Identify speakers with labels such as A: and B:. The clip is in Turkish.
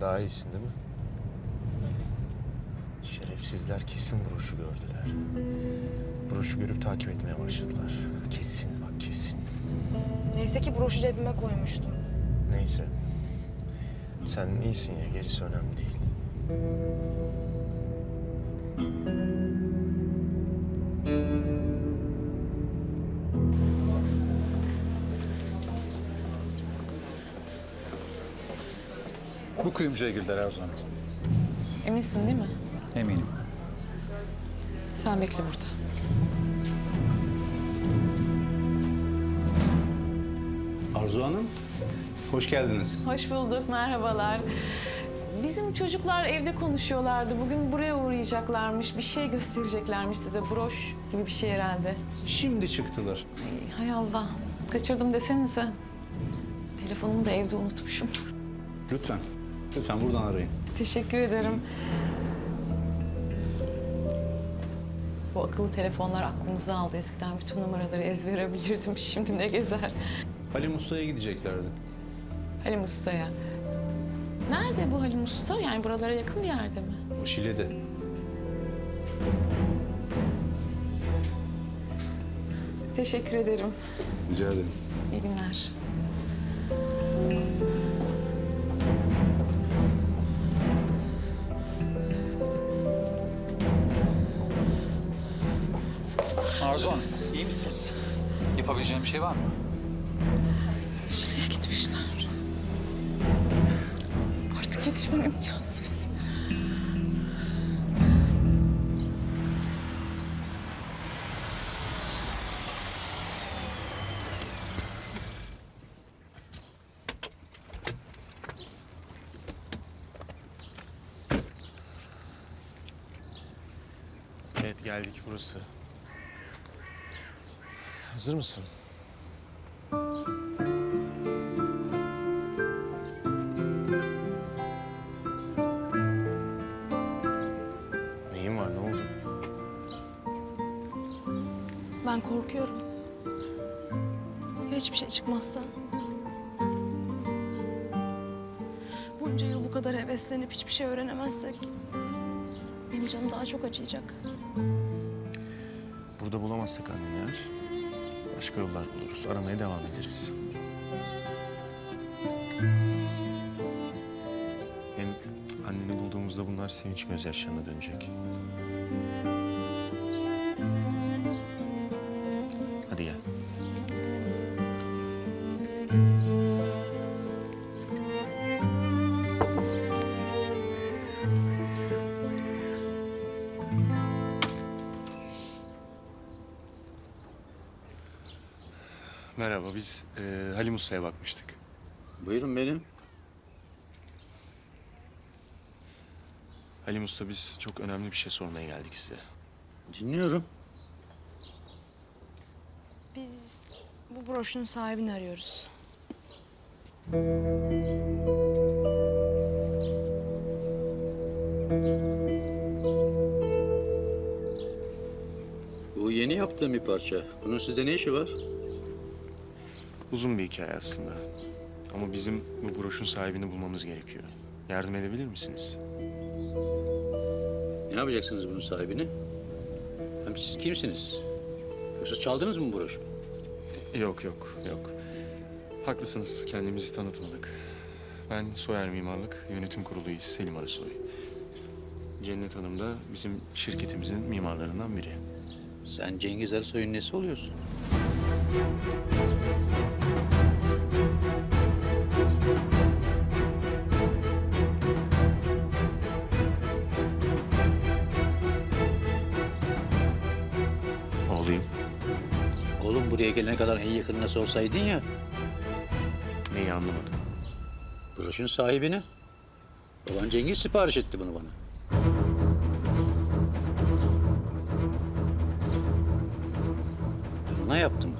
A: Daha iyisin değil mi? Şerefsizler kesin broşu gördüler. Broşu görüp takip etmeye başladılar. Kesin bak kesin.
B: Neyse ki broşu cebime koymuştum.
A: Neyse. Sen iyisin ya gerisi önemli değil.
C: Bu kuyumcuya girdiler Erzurum.
D: Eminsin değil mi?
C: Eminim.
D: Sen bekle burada.
E: Arzu Hanım, hoş geldiniz.
D: Hoş bulduk, merhabalar. Bizim çocuklar evde konuşuyorlardı. Bugün buraya uğrayacaklarmış. Bir şey göstereceklermiş size. Broş gibi bir şey herhalde.
E: Şimdi çıktılar.
D: Ay, hay Allah. Kaçırdım desenize. Telefonumu da evde unutmuşum.
E: Lütfen, lütfen buradan arayın.
D: Teşekkür ederim. Bu akıllı telefonlar aklımızı aldı. Eskiden bütün numaraları ezbere bilirdim. Şimdi ne gezer.
E: Halim Usta'ya gideceklerdi.
D: Halim Usta'ya. Nerede bu Halim Usta? Yani buralara yakın bir yerde mi?
E: O Şile'de.
D: Teşekkür ederim.
E: Rica ederim.
D: İyi günler.
C: Arzu Hanım, iyi misiniz? Yapabileceğim bir şey var mı?
D: Şuraya gitmişler. Artık yetişmem imkansız.
A: Evet geldik burası. Hazır mısın? Neyin var ne oldu?
B: Ben korkuyorum. Ya hiçbir şey çıkmazsa? Bunca yıl bu kadar heveslenip hiçbir şey öğrenemezsek... ...benim canım daha çok acıyacak.
A: Burada bulamazsak anneni eğer başka yollar buluruz. Aramaya devam ederiz. Hem anneni bulduğumuzda bunlar sevinç gözyaşlarına dönecek. Merhaba, biz e, Halim Usta'ya bakmıştık.
F: Buyurun benim.
A: Halim Usta biz çok önemli bir şey sormaya geldik size.
F: Dinliyorum.
B: Biz bu broşun sahibini arıyoruz.
F: Bu yeni yaptığım bir parça. Bunun sizde ne işi var?
A: Uzun bir hikaye aslında. Ama bizim bu broşun sahibini bulmamız gerekiyor. Yardım edebilir misiniz?
F: Ne yapacaksınız bunun sahibini? Hem siz kimsiniz? Yoksa çaldınız mı bu broşu?
A: Yok, yok, yok. Haklısınız, kendimizi tanıtmadık. Ben Soyer Mimarlık Yönetim Kurulu üyesi Selim Arasoy. Cennet Hanım da bizim şirketimizin mimarlarından biri.
F: Sen Cengiz Ersoy'un nesi oluyorsun? Oğlum buraya gelene kadar en yakınına sorsaydın ya.
A: Neyi anlamadım.
F: Broşun sahibini. Baban Cengiz sipariş etti bunu bana. Ona yaptım.